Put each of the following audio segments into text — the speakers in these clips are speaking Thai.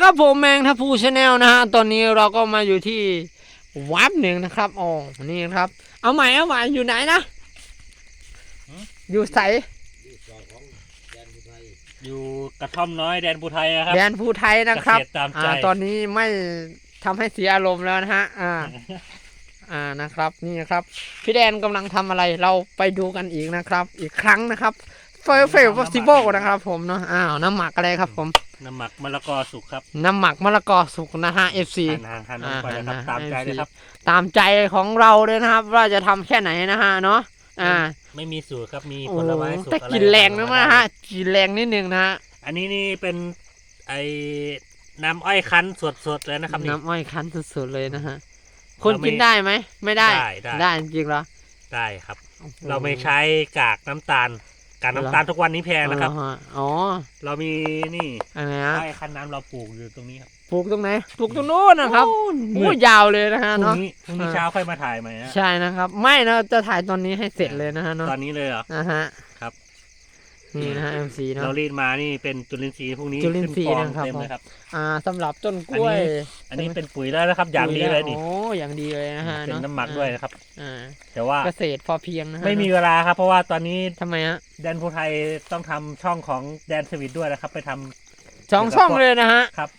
ครับผมแมงทัพูชาแนลนะฮะ ตอนนี้เราก็มาอยู่ที่วัดหนึ่งนะครับอ๋อนี่ครับ เอาใหม่เอาใหม่อยู่ไหนนะ อยู่ใสอยู่กระท่อมน้อยแดนภูไทยนะครับแดนภูไทยนะครับเกษตรตามใจ อ่าตอนนี้ไม่ทำให้เสียอารมณ์แล้วนะฮะอ่า อ่านะครับนี่นะครับพี่แดนกำลังทำอะไรเราไปดูกันอีกนะครับ อีกครั้งนะครับเฟลเฟลฟสิโบนะครับผมเนาะอ้าวน้ำหมักอะไรครับผม น้ำหมักมะละกอสุกครับน้ำหมักมะละกอสุกนะฮะ FC หั่นหั่นหั่นลงไปนะครับอ่าตามใจเลยครับ ตามใจของเราเลยนะครับ ว่าจะทำแค่ไหนนะฮะเนาะอ่าไม่มีสูตรครับมีโอ้ผลไม้สุกแต่อะไรกลินแรงนะนะฮะกลินแรงนิดนึงนะฮะอันนี้นี่เป็นไอ้น้ำอ้อยคั้นสดๆเลยนะครับนี่ น้ำอ้อยคั้นสุดๆเลยนะฮะคนเราไม่กินได้ไหมไม่ได้ได้ได้ได้ จริงๆเหรอได้ครับ โอ้โหเราไม่ใช้กากน้ำตาล กากน้ำตาลทุกวันนี้แพงนะครับเหอฮอ๋อ เรามีนี่อะไรนะอ้อยคั้นน้ำเราปลูกอยู่ตรงนี้ครับ ปลูกตรงไหน ปลูกตรงโน้นนะครับมืโอ้ดยาวเลยนะฮะพรุ่งเนาะนี้พรุ่งนี้อ่าเช้าค่อยมาถ่ายใหม่นะใช่นะครับ ไม่นะ จะถ่ายตอนนี้ให้เสร็จเลยนะฮะเนาะ ตอนนี้เลยเหรอนะฮะครับ นี่นะฮะ MC เนาะ เรารีดมานี่เป็นจุลินทรีย์พวกนี้จุลินทรีย์ขึ้ฟองนะครับเต็มเลยครับ อ่าสำหรับต้นกล้วยอันนี้เป็นปุ๋ยแล้วนะครับ อย่างดีเลยนี่โอ้อย่างดีเลยนะฮะเป็นเนาะน้ำหมักด้วยนะครับ อ่าแต่ว่าเกษตรพอเพียงนะฮะไม่มีเวลาครับ เพราะว่าตอนนี้ทำไมฮะแดนภูไทยต้องทำช่องของแดนสวิตด้วยนะครับ ไปทำ สองช่องเลยนะฮะ ครับ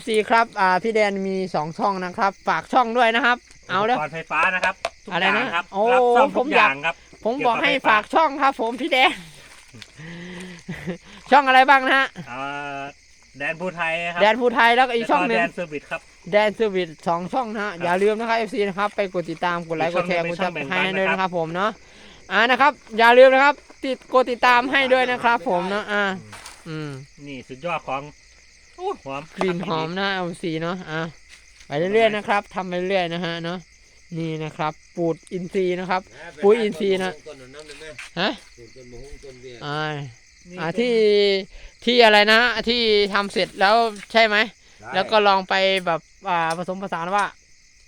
FC ครับ อ่า พี่แดนมีสองช่องนะครับ ฝากช่องด้วยนะครับ เอาแล้วอุปกรณ์ไฟฟ้านะครับทุกอะไรอย่างนะครับโอ้รับซ่อมผทุมกออยากย่างครับ ผมบอกให้เกี่ยวกับไฟฟ้าฝากช่องครับ ผมพี่แดน ช่องอะไรบ้างนะฮะอ่าแดนภูไทยครับแดนภูไทยแล้วก็อีกช่องหนึ่งแดนเซอร์วิสครับ แดนเซอร์วิสสองช่องนะฮะอย่าลืมนะครับ FC นะครับไปกดติดตามกดไลค์กดแชร์กอีดกช่ซัอบงหนึ่งให้เป็นช่องแบ่งปันด้วยนะครับนะครับผมเนาะอ่านะครับ อย่าลืมนะครับ ติดกดติดตามให้ด้วยนะครับ ผมเนาะอ่าอืมนี่สุดยอดของโอ้หอมกลิ่นหอมนะ LC เนาะอะไปเรื่อยๆนะครับทำไปเรื่อยๆนะฮะเนาะ นี่นะครับปูดอินทรีย์นะครับ ปุ๋ยอินทรีย์นะฮะอ่านี่อ่าเป็นที่ที่อะไรนะ ที่ทำเสร็จแล้วใช่ไหม แล้วก็ลองไปแบบอ่าผสมผสานว่า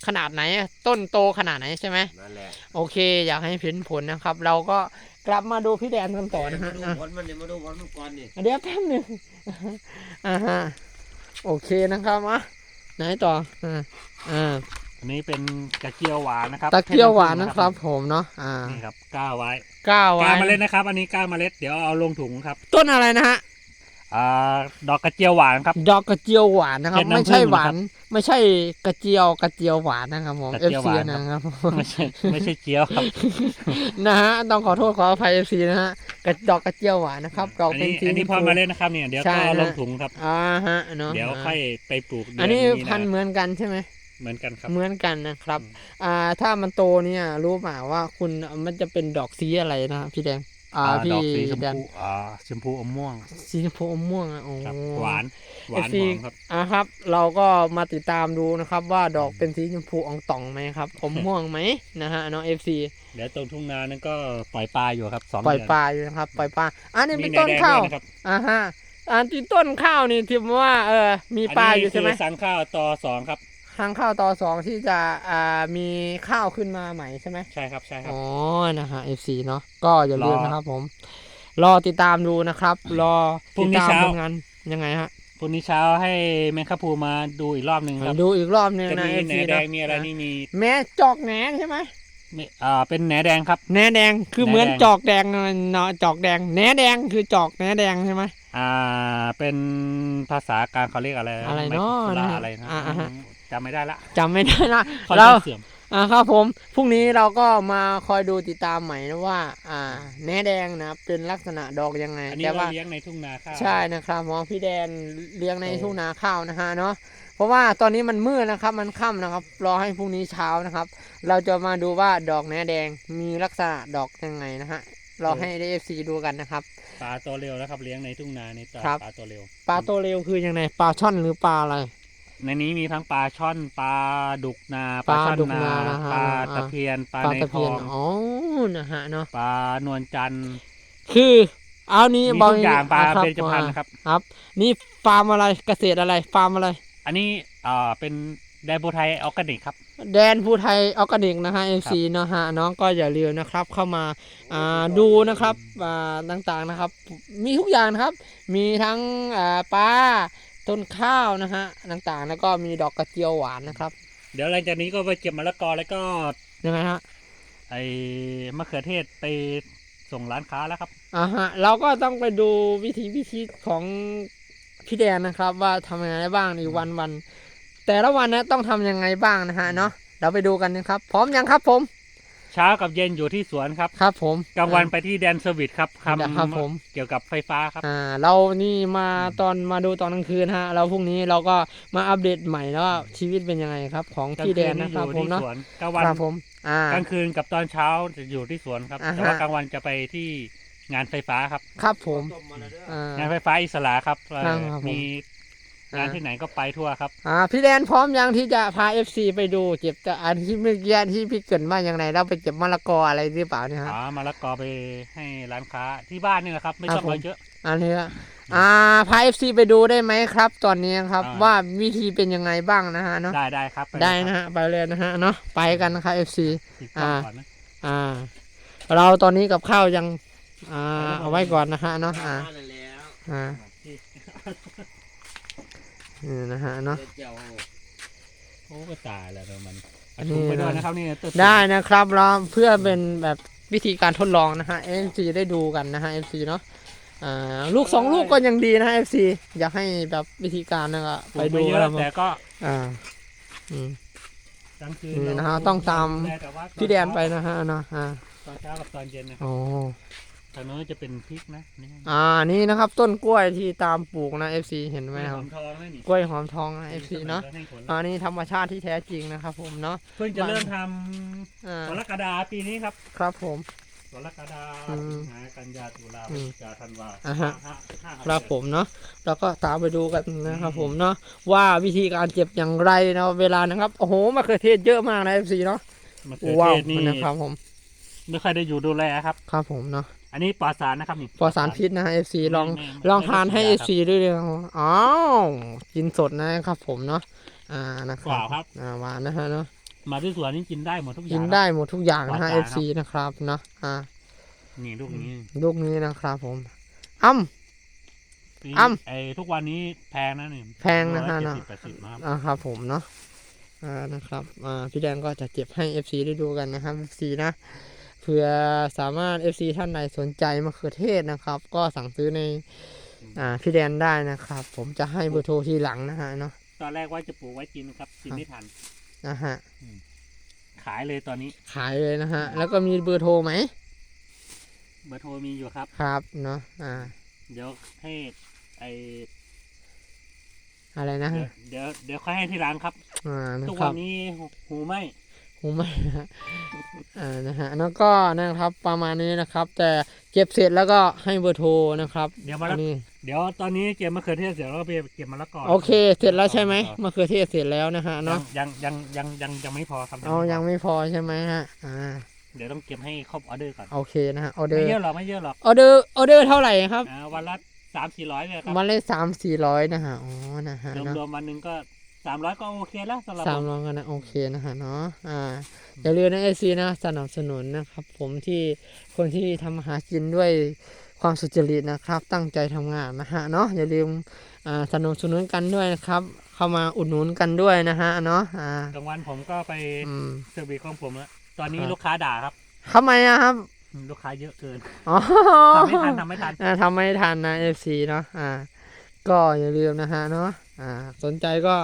ขนาดไหน ต้นโตขนาดไหนใช่ไหมนั่นแหละโอเค อยากให้เห็นผลนะครับ เราก็กลับมาดูพี่แดนกันต่อนะมาฮะดูอะผลมันเนี่ยมาดูผลมันก่อนนี่เดี๋ยวแป๊บหนึงอ่าฮะโอเคนะครับอะไหนต่ออ่าอ่า อันนี้เป็นกระเจียวหวานนะครับตะเกียวหวานนะครับ ผมเนาะอ่านี่ครับก้าไว้ก้าวก้าไว้เมล็ดนะครับ อันนี้ก้าเมล็ดเดี๋ยวเอาลงถุงครับ ต้นอะไรนะฮะอ่าดอกกระเจียวหวานครับ ดอกกระเจียวหวานนะครับเป็นน้ำไม่ใช่ผึ้งหวาน ไม่ใช่กระเจียวกระเจียวหวานนะครับผมกระเอฟเจียวหซีวานครับนะครับไม่ใช่ไม่ใช่เจียวครับนะฮะต้องขอโทษขออภัยเอฟซีนะฮะกระดอกกระเจียวหวานนะครับดอกอันเป็นนี้สีอันนี้ชพ่อมพูเมาเล่นนะครับเนี่ยเดี๋ยวใช่ก็เอาฮะลงถุงครับอ่าฮะเนาะเดี๋ยวค่อยไปปลูกเดือันนี้ะพันธุ์เหมือนกันใช่ไหม เหมือนกันครับ เหมือนกันนะครับอืมอ่า ถ้ามันโตเนี่ยรู้เปล่าว่าคุณมันจะเป็นดอกสีอะไรนะพี่แดง อ่าอ่าพี่ดอกสีชมแดนพูอ่าชมพูอมม่วงสีชมพูอมม่วงอะโอ้ครับหวาน หวาน FC หอมครับ อ่าครับ เราก็มาติดตามดูนะครับ ว่าดอกเป็นสีชมพูอองตองไหมครับ อมม่วงไหมนะฮะน้องเอฟซีเดี๋ยวตรงทุ่งนานั่นก็ปล่อยปลาอยู่ครับสองปล่อยเดือนปลาอยู่นะครับ ปล่อยปลา อันนี้มีเป็นแหนต้นแดงข้าวด้วยนะครับอ่าฮะอันที่ต้นข้าวนี่ที่ว่าเออมีปลาอยู่ใช่ไหมนนี้คืสันข้าวตอสองครับ ทางข้าวต่อสองที่จะอ่ามีข้าวขึ้นมาใหม่ใช่ไหมใช่ครับใช่ครับ อ๋อนะฮะ FC เนาะก็อย่าลืมรอนะครับผม รอติดตามดูนะครับ รอพรุ่ติดงนี้ตามเช้า ผลงานยังไงฮะพรุ่งนี้เช้าให้แมงคาพูมาดูอีกรอบหนึ่งครับดูอีกรอบหนึงจะนะ มี FC แหนแดเนาะงมีอะไรนี่มีแม่จอกแหนใช่ไหมมีอ่าเป็นแหนแดงครับ แหนแดงคือแหนเหมือนแดง จอกแดงเนาะจอกแดงแหนแดงคือจอกแหนแดงใช่ไหม อ่าเป็นภาษากลางเขาเรียกอะไรอะไรม่เนาะลนะฮะอะไรนะอ่าอ่าฮะ จำไม่ได้ละจำไม่ได้ละเขาเราเสื่อมอ่าครับผมพรุ่งนี้เราก็มาคอยดูติดตามใหม่นะว่า อ่า แหนแดงนะครับเป็นลักษณะดอกยังไงอันนี้แต่เราว่าเลี้ยงในทุ่งนาข้าวใช่นะครับหมอพี่แดนเลี้ยงในโอ้ทุ่งนาข้าวนะฮะเนาะเพราะว่าตอนนี้มันมืดนะครับ มันค่ำนะครับรอให้พรุ่งนี้เช้านะครับ เราจะมาดูว่าดอกแหนแดงมีลักษณะดอกยังไงนะฮะรอให้ได้เอฟซีดูกันนะครับ ปลาตัวเร็วนะครับ เลี้ยงในทุ่งนาในตลาดครับ ปลาตัวเร็ว ปลาตัวเร็วคือยังไงปลาช่อนหรือปลาอะไร ในนี้มีทั้งปลาช่อนปลาดุกนาปลาช่อนดุกนานานะฮะปลาอ่าตะเพียนปลาปลาในตะคลเพียอนงอ๋อนะฮะเนาะปลานวลจันทร์คือเอานี้มีบทุกอย่างปลาะครับเบญจพรรณนะครับ ครับ นี่ฟาร์มอะไรเกษตรอะไรฟาร์มอะไร อันนี้อ่าเป็นไดโบไทยออร์แกนิกครับ แดนภูไทยออร์แกนิกนะฮะ FC เนาะฮะน้องก็อย่าลืมนะครับ เข้ามาอ่าดูนะครับอ่าต่างๆนะครับ มีทุกอย่างนะครับ มีทั้งอ่าปลา ต้นข้าวนะฮะต่างๆ แล้วก็มีดอกกระเจียวหวานนะครับ เดี๋ยวหลังจากนี้ก็ไปเก็บมะละกอแล้วก็ยังไงฮะไอ้มะเขือเทศไปส่งร้านค้าแล้วครับอ่าฮะ เราก็ต้องไปดูวิธีวิธีของพี่แดนนะครับ ว่าทำยังไงได้บ้างในวันวันๆแต่ละวันนะต้องทำยังไงบ้างนะฮะเนาะเราไปดูกันนะครับ พร้อมยังครับผม เช้ากับเย็นอยู่ที่สวนครับครับ ผมกลางวันไปที่แดนเซอร์วิสครับทครับผมำเกี่ยวกับไฟฟ้าครับอ่าเรานี่มาตอนมาดูตอนกลางคืนฮะเราพรุ่งนี้เราก็มาอัปเดตใหม่แล้วว่าชีวิตเป็นยังไงครับ ของกลางพี่แดคืนนนี่นะอครับยู่ผมที่เนาะสวนกลางวันครับผมอ่ากลางคืนกับตอนเช้าจะอยู่ที่สวนครับอ่าฮะแต่ว่ากลางวันจะไปที่งานไฟฟ้าครับ ครับผมอ่างานไฟฟ้าอิสระครับเอ่อครับผมมี งานที่ไหนก็ไปทั่วครับ อ่าพี่แดนพร้อมยังที่จะพา FC ไปดูเก็บจะอันที่เมื่อกี้ที่พี่เกรินมาอย่างไรเราไปเก็บมะละกออะไรหรือเปล่าเนี่ยฮะอ๋อมะละกอไปให้ร้านค้าที่บ้านนี่แหละครับ ไม่ครับต้องผมมาเยอะอันนี้อะอ่าพา FC ไปดูได้ไหมครับ ตอนนี้ครับอ่าว่าวิธีเป็นยังไงบ้างนะฮะเนาะได้ได้ครับปได้เลยนะครับฮะไปเลยนะฮะเนาะไปกันนะครับ FC ติดกล้องอ่าก่อนนะอ่า เราตอนนี้กับข้าวยัง อ่า เอาไว้ก่อนนะฮะเนาะอ่าอ่า ที่นี่นะฮะเนาะโอ้ก็ตายแล้วมันอัอันนนี้นี้ ไปด้วยนะนะครับนี่ตัวได้นะครับเราเพื่อเป็นแบบวิธีการทดลองนะฮะ FC ได้ดูกันนะฮะ FC เนาะอ่าลูกสองลูกก็ยังดีนะฮะ FC อยากให้แบบวิธีการนะครับปลูไปกดูไม่เยครัอะบผมแต่ก็อ่าอืม กลางคืนนี่นะฮะเราต้องตามแต่ว่าพี่แดนไปนะฮะเนาะอ่าตอนเช้ากับตอนเย็นนะครับ โอ้ ทางโน้นจะเป็นพริกนะนี่อ่านี่นะครับ ต้นกล้วยที่ตามปลูกนะ FC เห็นไหมคหรัอบมทองนะนี่กล้วยหอมทองนะ FC เนาะให้ผลอันนี้ธรรมชาติที่แท้จริงนะครับผมเนาะเพิ่งจะเริ่มทอ่าำกรกฎาปีนี้ครับครับผม กรกฎาอืมสิงหากันยาตุลาพอืฤศมจิกาธันวาอ่าฮะ ห้าห้าครับเดือนผมเนาะแล้วก็ตามไปดูกันนะครับผมเนาะว่าวิธีการเก็บอย่างไรเนาะเวลานะครับโอ้โหมะเขือเทศเยอะมากนะ FC เนาะมะเขือว้าเทวศนี่นะครับผมไม่ค่อยได้อยู่ดูแลครับ ครับผมเนาะ อันนี้ปลอดสารนะครับนี่ ปลอดสารพิษนะฮะ FC ลองไม่ไม่ลองทานให้ไม่ FC ด้วยเลยครับอ้าวกินสดนะครับผมเนาะอ่านะคกรัว่าบครับ อ่าหวานนะฮะเนาะมาที่สวนนี่กินได้หมดทุกอย่างกินครับได้หมดทุกอย่างนะฮะปลอดสาร FC นะครับเนาะอ่านี่ลูกนี้ลูกนี้นะครับผมอ้ำนี่อ้ำไอ้ทุกวันนี้แพงนะนี่แพงนะฮะร้อยเนอะเจ็ดสิบแปดสิบนะครับอ่าครับผมเนาะอ่านะครับอ่าพี่แดงก็จะเก็บให้ FC ได้ดูกันนะครับ FC นะ เผื่อสามารถ FC ท่านใดสนใจมะเขือเทศนะครับ ก็สั่งซื้อในอ่าพี่แดนได้นะครับ ผมจะให้เบอร์โทรทีหลังนะฮะเนาะตอนแรกว่าจะปลูกไว้กินนะครับกินไม่ทันนะฮะขายเลยตอนนี้ขายเลยนะฮะ แล้วก็มีเบอร์โทรไหมเบอร์โทรมีอยู่ครับ ครับเนาะอ่า เดี๋ยวให้ไออะไรนะ เดี๋ยฮะวเดี๋ยวเดี๋ยวค่อยให้ที่ร้านครับ อ่านะทุกควัรันบนี้หูหูไหม ผมไม่นะฮะอ่านะฮะแล้วก็นะครับประมาณนี้นะครับ แต่เก็บเสร็จแล้วก็ให้เบอร์โทรนะครับเดี๋ยวมาอัละนนี้เดี๋ยวตอนนี้เก็บมะเขือเทศเสร็จแล้วก็ไปเก็บมะละกอโอเค เสร็จแล้วใช่ไหมต่อมะเขือเทศเสร็จแล้วนะฮะต่อเนาะยังยังยังยังยังไม่พอครับเอาไม่พยังไม่พอใช่ไหมฮะอ่าเดี๋ยวต้องเก็บให้ครบออเดอร์ก่อนโอเคนะฮะออเดอไม่ร์เยอะหรอกไม่เยอะหรอกออเดอร์ออเดอร์เท่าไหร่ครับ อ่าวันละสามสี่ร้อยเลยครับวันละสามสี่ร้อยนะฮะอ๋อนะฮะรวมเนาะรวมวันหนึ่งก็ สามร้อยก็โอเคแล้วสำหรับสาผมมร้อยกันนะโอเคนะฮะเนาะอ่าอย่าลืมนะเอซีนะสนับสนุนนะครับ ผมที่คนที่ทำมาหากินด้วยความสุจริตนะครับ ตั้งใจทำงานนะฮะเนาะอย่าลืมอ่าสนับสนุนกันด้วยนะครับ เข้ามาอุดหนุนกันด้วยนะฮะเนาะอ่ากลางวันผมก็ไปอืมเซอร์วิสของผมแล้วตอนนี้ครับลูกค้าด่าครับทำไมอะครับอืมลูกค้าเยอะเกินอ๋อทำไม่ทันทำไม่ทันอ่าทำไม่ทันนะ FC เนาะอ่า ก็อย่าลืมนะฮะเนาะ อ่าสนใจก็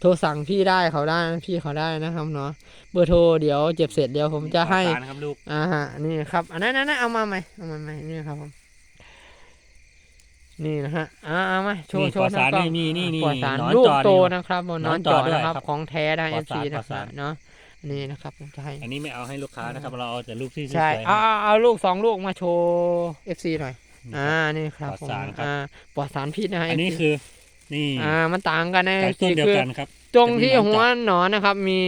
โทรสั่งพี่ได้เขาได้นะพี่เขาได้นะครับเนาะเบอร์โทรเดี๋ยวเจ็บเสร็จเดี๋ยวผมจะให้ขอสารนะครับลูกอ่าฮะนี่ครับ อันนั้นนั้นเอามาใหม่เอามาใหม่นี่ครับผมนี่นะฮะอ่าเอามาโชว์นี่โชปลอว์ดสารกล้องนี่นี่นี่ปลอดสารหนอนลูกจอโตนี่นะครับบนหนนออนนจจออด้วยนะครับครับของแท้ได้ปลอด FC สารนะปลอดคสารัรบเนาะนี่นะครับผมจะให้อันนี้ไม่เอาให้ลูกค้านะครับ เราเอาแต่รูปที่สวยใช่ๆเอานะเอาเอาลูกสองลูกมาโชว์ FC หน่อยนี่อ่าครับนี่ครับปลอดผมสารครับอ่าปลอดสารพิษนะฮะอันนี้ FC คือ นี่อ่ามันต่างกันนะไก่ต้นเดียวคือกันครับ ตรงที่จะมีหนอนหัวหนอนนะครับ มี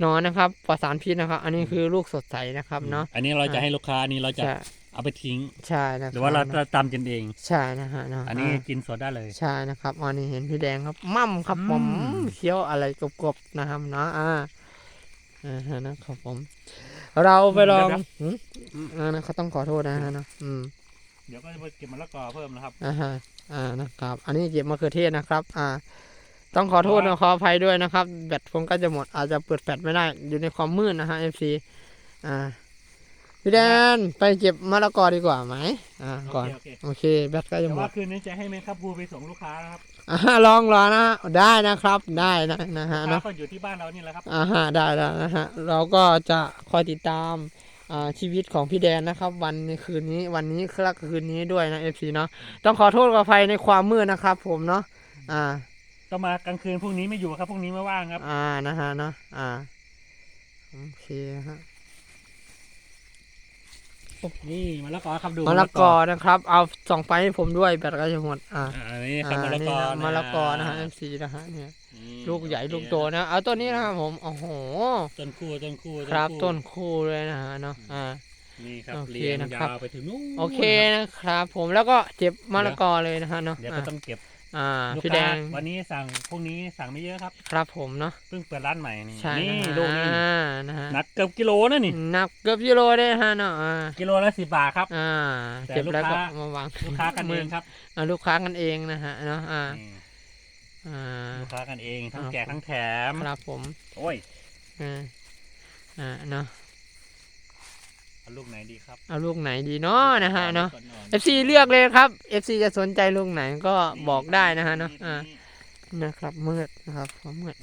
หนอนนะครับปลอดสารพิษนะครับ อันนี้คือลูกสดใสนะครับเนาะอันนี้เราจะให้ลูกค้าอันนี้เราจะใช่เอาไปทิ้งใช่นะคหบรือว่าเราจะตำกินเองใช่นะฮะเนาะอันนี้ากินสดได้เลยใช่นะครับอันนี้เห็นพี่แดงครับมั่มครับผมอืมเคี้ยวอะไรกรอบๆนะครับเนาะอ่าอ่าฮะนะครับผม เราไปลองหืมอ่านะเขาต้องขอโทษนะฮะเนาะอืมเดี๋ยวก็จะไปเก็บมะละกอเพิ่มนะครับอ่าฮะอ่านะครับ อันนี้เก็บมะเขือเทศนะครับ อ่า ต้องขอโทษนะขออภัยด้วยนะครับ แบตผมก็จะหมดอาจจะเปิดแฟลชไม่ได้ อยู่ในความมืดนะฮะ FC อ่าพี่แดนไปเก็บมะละกอดีกว่าไหมอ่าโอก่อนเคโอเคโอเคแบตก็จะแต่หมว่าดคืนนี้จะให้แม่ครับภูไปส่งลูกค้านะครับอ่าลองรอนะฮะได้นะครับได้นะนะฮะลูกค้าเนาะก็อยู่ที่บ้านเรานี่แหละครับอ่าฮะได้แล้วนะฮะเราก็จะคอยติดตามอ่า ชีวิตของพี่แดนนะครับ วันในคืนนี้วันนี้คลักคืนนี้ด้วยนะ FC เนาะต้องขอโทษขออภัยในความมืดนะครับ ผมเนาะอ่าต้องมากลางคืนพรุ่งนี้ไม่อยู่ครับพรุ่งนี้ไม่ว่างครับ อ่านะฮะเนอะอ่าโอเคฮะนี่มะละกอครับดูมะละกอนะครับ เอาส่องไฟให้ผมด้วยแบตก็จะหมดอ่าอ่านี่ครับอ่ามะละกอนี่นะนมะละกอนะฮะ MC นะฮะเนี่ยนี่ ลูกใหญ่ลูกโตนะ เอาต้นนี้นะครับผม โอ้โห ต้นคู่ต้นคู่ครับคู่ต้นคู่เลยนะฮะเนาะ อ่า นี่ครับโอเคเรียงนะครับยาวไปถึงนู้น โอเคนะครับผม แล้วก็เจ็บมะละกอเลยนะฮะเนาะ เดี๋ยวอ่าก็ต้องเก็บอ่าลูกพี่แดค้างวันนี้สั่งพรุ่งนี้สั่งไม่เยอะครับ ครับผมเนาะเพิ่งเปิดร้านใหม่นี่ใช่นี่นะฮะลูกนี่อ่านะฮะหนักเกือบกิโลนะนี่หนักเกือบกิโลได้นะฮะเนาะอ่ากิโลละสิบบาทครับอ่าแต่เจ็บแล้วก็ลูกค้ามาวางลูกค้ากันเองครับอ่าลูกค้ากันเองนะฮะเนาะอ่านี่ อ่าลูกค้ากันเองทั้งครับแจกทั้งแถมครับผม โอ้ยอ่าอ่าเนาะเอาลูกไหนดีครับเอาลูกไหนดีเนาะนะฮะเนาะลูกอ่อน FC เลือกเลยครับ FC จะสนใจลูกไหนก็ๆบอกได้นะฮะเนาะนี่อ่านะครับมืดนะครับความมืด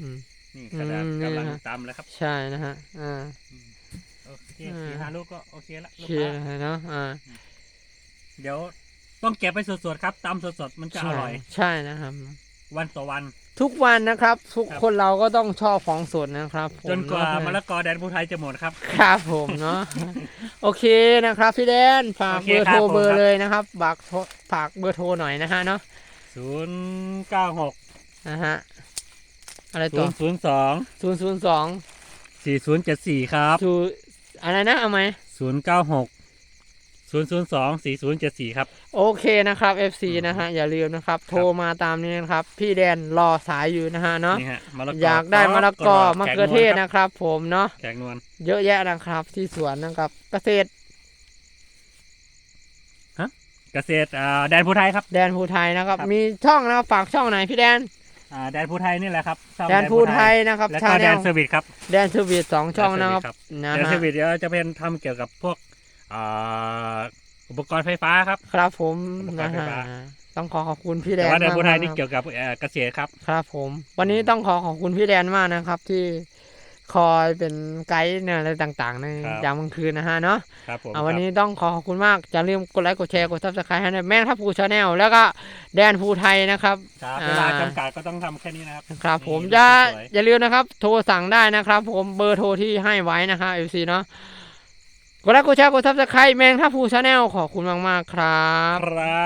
อืมนี่กระดาษอืมกำลังนี่นะตำแล้วครับ ใช่นะฮะอ่าโอเคอ่าสี่ห้าลูกก็โอเคละโอลูกเคค้านะฮะเนาะอ่าเดี๋ยว ต้องเก็บไปสดๆครับตำสดๆมันจะอใช่ร่อย ใช่นะครับ วันต่อวัน ทุกวันนะครับ ทุกครับคนเราก็ต้องชอบของสดนะครับผมจนกว่าเอะมะละกอแดนภูไทยจะหมดครับ ครับผมเนาะโอเคนะครับ พี่แดนฝากโอเคเบอร์โทรครับผมเบอครัร์บเลยนะครับฝากโทรฝากเบอร์โทรหน่อยนะฮะเนาะศูนย์เก้าหกนะฮะอะไรศูตัวนย์ศูนย์สองศูนย์ศูนย์สองสี่ศูนย์เจ็ดสี่ครับศูนย์อะไรนะเอาไหมศูนย์เก้าหก ศูนย์ศูนย์สองสี่ศูนย์เจ็ดสี่ครับ โอเคนะครับ FC อืมนะฮะอย่าลืมนะครับ โทรมาตามนี้นะครับ พี่แดนรอสายอยู่นะฮะเนาะนี่ฮะมะละกออยากได้มะละกอมะเขือเทศนะนะครับ ผมเนาะแขกนวลเยอะแยะนะครับ ที่สวนนะครับ เกษตรเกษตรอ่าแดนภูไทยครับ แดนภูไทยนะครับครับมีช่องนะครับฝากช่องไหนพี่แดนอ่าแดนภูไทยนี่แหละครับช่องแดนภูไทยนะครับแล้วชาก็แนแดลนเซอร์วิสครับแดนทวีตสองช่องนะครับนะแดนเซอฮะร์วิสเดี๋ยวจะเป็นทำเกี่ยวกับพวก อ่าอุปกรณ์ไฟฟ้าครับ ครับผมอุปกรนะณ์ไฟฮะฟ้าต้องขอขอบคุณพี่แดแต่นว่าแดนภูไทยมากๆนี่ครับเกี่ยวกับเอ่อเกษตรครับ ครับผม วันนี้ต้องขอขอบคุณพี่แดนมากนะครับ ที่คอยเป็นไกด์เนี่ยอะไรต่างๆ ในครับยามกลางคืนนะฮะเนาะครับผมอ่าวันนี้ต้องขอขอบคุณมากอย่าลืมกดไลค์กดแชร์กดซับสไครต์ให้ด้วยแม่ทัพภูชาแนลแล้วก็แดนภูไทยนะครับครับอ่าเวลาจำกัดก็ต้องทำแค่นี้นะครับครับผมนี่อย่าสวยอย่าลืมนะครับ โทรสั่งได้นะครับ ผมเบอร์โทรที่ให้ไว้นะครับเอฟซีเนาะ กดไลค์กดแชร์กดซับสไครต์แมงท่าภูชาแนลขอบคุณมาก ๆ ครับ ครับ